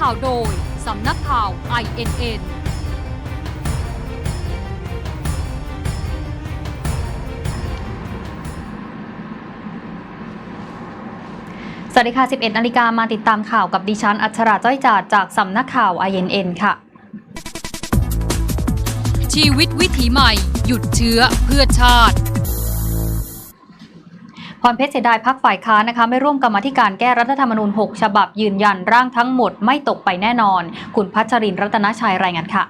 ข่าวโดย สำนักข่าว INN สวัสดีค่ะ 11 นาฬิกามาติดตามข่าวกับดิฉัน อัชราจ้อยจาดจากสำนักข่าว INN ค่ะ ชีวิตวิถีใหม่ หยุดเชื้อเพื่อชาติ พรเพชรเสดายพักฝ่ายค้านนะคะไม่ร่วมกรรมธิการแก้รัฐธรรมนูญ 6 ฉบับยืนยันร่างทั้งหมดไม่ตกไปแน่นอน คุณพัชรินร์รัตนชัยรายงานค่ะ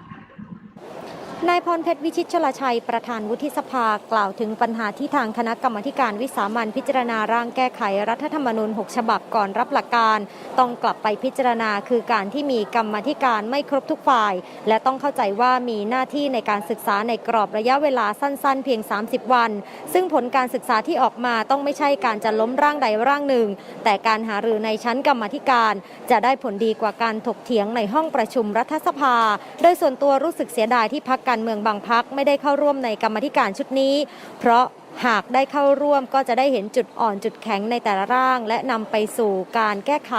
นายพรเพชรวิชิตชลชัยประธานวุฒิสภากล่าวถึงปัญหาที่ทางคณะกรรมการวิสามันพิจารณาร่างแก้ไขรัฐธรรมนูญ 6 ฉบับก่อนรับหลักการ ต้องกลับไปพิจารณาคือการที่มีกรรมธิการไม่ครบทุกฝ่าย และต้องเข้าใจว่ามีหน้าที่ในการศึกษาในกรอบระยะเวลาสั้นๆ เพียง 30 วัน ซึ่งผลการศึกษาที่ออกมาต้องไม่ใช่การจะล้มร่างใดร่างหนึ่ง แต่การหารือในชั้นกรรมธิการ จะได้ผลดีกว่าการถกเถียงในห้องประชุมรัฐสภา โดยส่วนตัวรู้สึกเสียดายที่พักการเมืองบางพักไม่ได้เข้าร่วมในกรรมธิการชุดนี้ เพราะ หากได้เข้าร่วมก็จะได้เห็นจุดอ่อนจุดแข็งในแต่ละร่าง และนำไปสู่การแก้ไข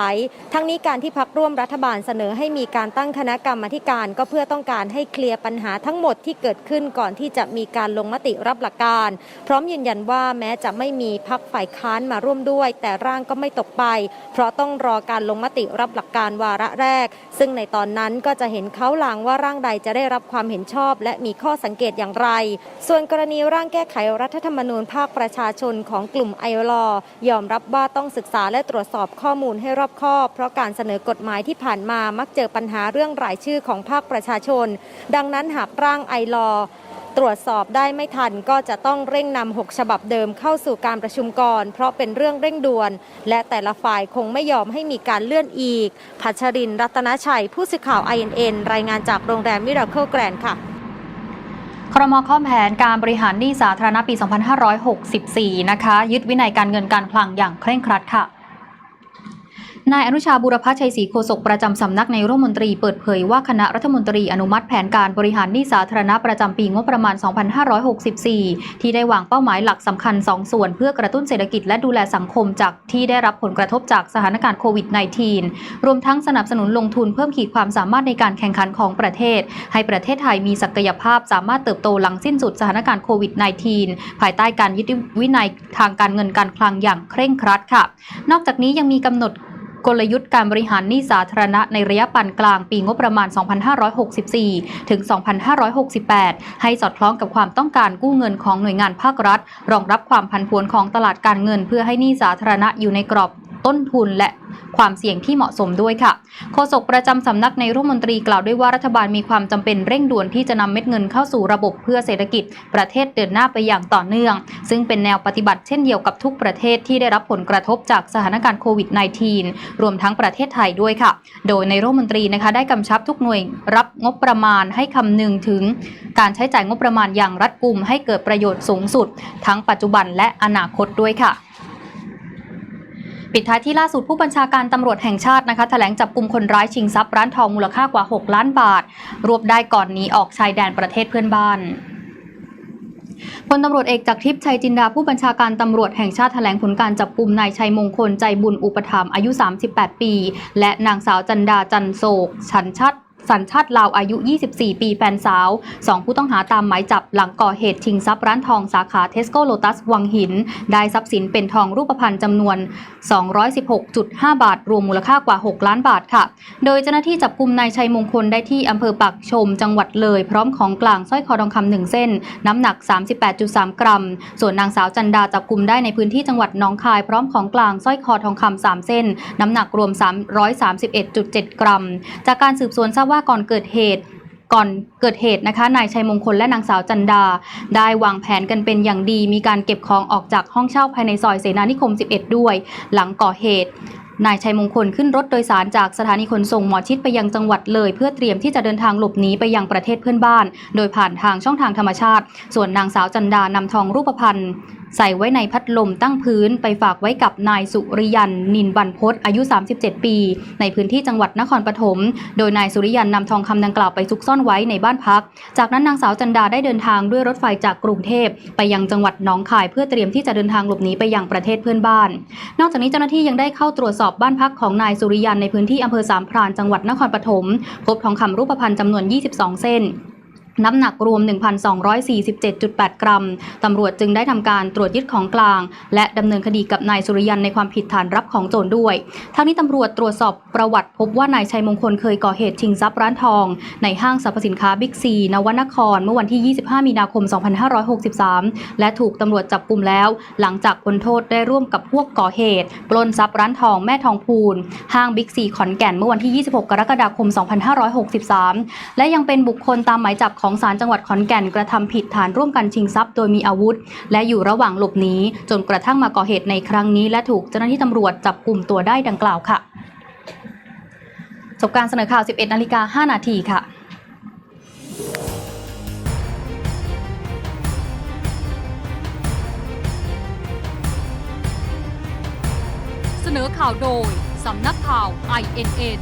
ทั้งนี้การที่พักร่วมรัฐบาลเสนอให้มีการตั้งคณะกรรมธิการก็เพื่อต้องการให้เคลียร์ปัญหาทั้งหมดที่เกิดขึ้นก่อนที่จะมีการลงมติรับหลักการ พร้อมยืนยันว่าแม้จะไม่มีพักฝ่ายค้านมาร่วมด้วย แต่ร่างก็ไม่ตกไป เพราะต้องรอการลงมติรับหลักการวาระแรก ซึ่งในตอนนั้นก็จะเห็นเขาหลังว่าร่างใดจะได้รับความเห็นชอบ และมีข้อสังเกตอย่างไร ส่วนกรณีร่างแก้ไขรัฐธรรมนูญภาคประชาชนของกลุ่มไอรอยอมรับว่าต้องศึกษาและตรวจสอบข้อมูลให้รอบคอบ เพราะการเสนอกฎหมายที่ผ่านมามักเจอปัญหาเรื่องรายชื่อของภาคประชาชน ดังนั้นหากร่างไอรอตรวจสอบได้ไม่ทันก็จะต้องเร่งนำ 6 ฉบับเดิมเข้าสู่การประชุมก่อน เพราะเป็นเรื่องเร่งด่วน และแต่ละฝ่ายคงไม่ยอมให้มีการเลื่อนอีก พัชรินร์รัตนชัย ผู้สื่อข่าว INN รายงานจากโรงแรมมิราเคิลแกรนค่ะ ครมข้อมแผนการบริหารหนี้สาธารณะปี 2564 นะคะ ยึดวินัยการเงินการคลังอย่างเคร่งครัดค่ะ นายอนุชาบุรพชัยศรีโฆษกประจำสำนักนายรัฐมนตรีเปิดเผยว่าคณะรัฐมนตรีอนุมัติแผนการบริหารหนี้สาธารณะประจำปีงบประมาณ 2564 ที่ได้วางเป้าหมายหลักสำคัญ 2 ส่วนเพื่อกระตุ้นเศรษฐกิจและดูแลสังคมจากที่ได้รับผลกระทบจากสถานการณ์โควิด -19 รวมทั้งสนับสนุนลงทุนเพิ่มขีดความสามารถในการแข่งขันของประเทศ ให้ประเทศไทยมีศักยภาพสามารถเติบโตหลังสิ้นสุดสถานการณ์โควิด -19 ภายใต้การยึดวินัยทางการเงินการคลังอย่างเคร่งครัดค่ะ นอกจากนี้ยังมีกำหนด กลยุทธ์การบริหารหนี้สาธารณะในระยะปานกลางปีงบประมาณ 2564 ถึง 2568 ให้สอดคล้องกับความต้องการกู้เงินของหน่วยงานภาครัฐ รองรับความผันผวนของตลาดการเงิน เพื่อให้หนี้สาธารณะอยู่ในกรอบ ต้นทุนและความเสี่ยงที่เหมาะสมด้วยค่ะ โฆษกประจำสำนักในรัฐมนตรีกล่าวด้วยว่ารัฐบาลมีความจำเป็นเร่งด่วนที่จะนำเม็ดเงินเข้าสู่ระบบเพื่อเศรษฐกิจ ประเทศเดินหน้าไปอย่างต่อเนื่อง ซึ่งเป็นแนวปฏิบัติเช่นเดียวกับทุกประเทศที่ได้รับผลกระทบจากสถานการณ์โควิด -19 รวมทั้งประเทศไทยด้วยค่ะ โดยในรัฐมนตรีนะคะได้กำชับทุกหน่วยรับงบประมาณให้คำนึงถึง การใช้จ่ายงบประมาณอย่างรัดกุมให้เกิดประโยชน์สูงสุด ทั้งปัจจุบันและอนาคตด้วยค่ะ ปิดท้ายที่ล่าสุดผู้บัญชาการตำรวจแห่งชาตินะคะแถลงจับกลุ่มคนร้ายชิงทรัพย์ร้านทองมูลค่ากว่า 6 ล้านบาท รวบได้ก่อนหนีออกชายแดนประเทศเพื่อนบ้านพลตำรวจเอกจากทิพย์ชัยจินดาผู้บัญชาการตำรวจแห่งชาติแถลงผลการจับกลุ่มนายชัยมงคลใจบุญอุปถัมภ์อายุ 38 ปี และนางสาวจันดาจันโศกฉันชัด สัญชาติลาวอายุ 24 ปีแฟนสาว 2 ผู้ต้องหาตามหมายจับหลังก่อเหตุชิงทรัพย์ร้านทองสาขาเทสโก้โลตัสวังหิน ได้ทรัพย์สินเป็นทองรูปพรรณจำนวน 216.5 บาท รวมมูลค่ากว่า 6 ล้านบาทค่ะ โดยเจ้าหน้าที่จับกลุ่มนายชัยมงคลได้ที่อำเภอปักชม จังหวัดเลย พร้อมของกลางสร้อยคอทองคำหนึ่งเส้น น้ำหนัก 38.3 กรัม ส่วนนางสาวจันดาจับกลุ่มได้ในพื้นที่จังหวัดหนองคาย พร้อมของกลางสร้อยคอทองคำ3เส้น น้ำหนักรวม 331.7 กรัม จากการสืบสวนทราบว่าก่อนเกิดเหตุก่อนเกิดเหตุนะคะ นายชัยมงคลและนางสาวจันดา ได้วางแผนกันเป็นอย่างดี มีการเก็บของออกจากห้องเช่าภายในซอยเสนานิคม 11 ด้วย หลังก่อเหตุ นายชัยมงคลขึ้นรถโดยสารจากสถานีขนส่งหมอชิดไปยังจังหวัดเลย เพื่อเตรียมที่จะเดินทางหลบหนีไปยังประเทศเพื่อนบ้าน โดยผ่านทางช่องทางธรรมชาติ ส่วนนางสาวจันดานำทองรูปพรรณ ใส่ไว้ในพัดลมตั้งพื้นไปฝากไว้กับนายสุริยันนินบรรพศอายุ 37 ปี ในพื้นที่จังหวัดนครปฐม โดยนายสุริยันนำทองคำดังกล่าวไปซุกซ่อนไว้ในบ้านพัก จากนั้นนางสาวจันดาได้เดินทางด้วยรถไฟจากกรุงเทพ ไปยังจังหวัดหนองคายเพื่อเตรียมที่จะเดินทางหลบหนีไปยังประเทศเพื่อนบ้าน นอกจากนี้เจ้าหน้าที่ยังได้เข้าตรวจสอบบ้านพักของนายสุริยันในพื้นที่อำเภอสามพรานจังหวัดนครปฐมพบทองคำรูปพรรณจำนวน 22 เส้น น้ำหนักรวม 1,247.8 กรัม ตำรวจจึงได้ทำการตรวจยึดของกลาง และดำเนินคดีกับนายสุริยันในความผิดฐานรับของโจรด้วย ทั้งนี้ตำรวจตรวจสอบประวัติพบว่านายชัยมงคลเคยก่อเหตุชิงทรัพย์ร้านทอง ในห้างสรรพสินค้าบิ๊กซี นวนคร เมื่อวันที่ 25 มีนาคม 2563 และถูกตำรวจจับกลุ่มแล้ว หลังจากพ้นโทษได้ร่วมกับพวกก่อเหตุ ปล้นทรัพย์ร้านทองแม่ทองพูน ห้างบิ๊กซีขอนแก่นเมื่อวันที่ 26 กรกฎาคม 2563 และยังเป็นบุคคลตามหมายจับของศาลจังหวัดขอนแก่นกระทำผิดฐานร่วมกันชิงทรัพย์โดยมีอาวุธ และอยู่ระหว่างหลบหนีจนกระทั่งมาก่อเหตุในครั้งนี้ และถูกเจ้าหน้าที่ตำรวจจับกลุ่มตัวได้ดังกล่าวค่ะจบการเสนอข่าว 11นาฬิกา5นาทีค่ะเสนอข่าวโดย สำนักข่าว INN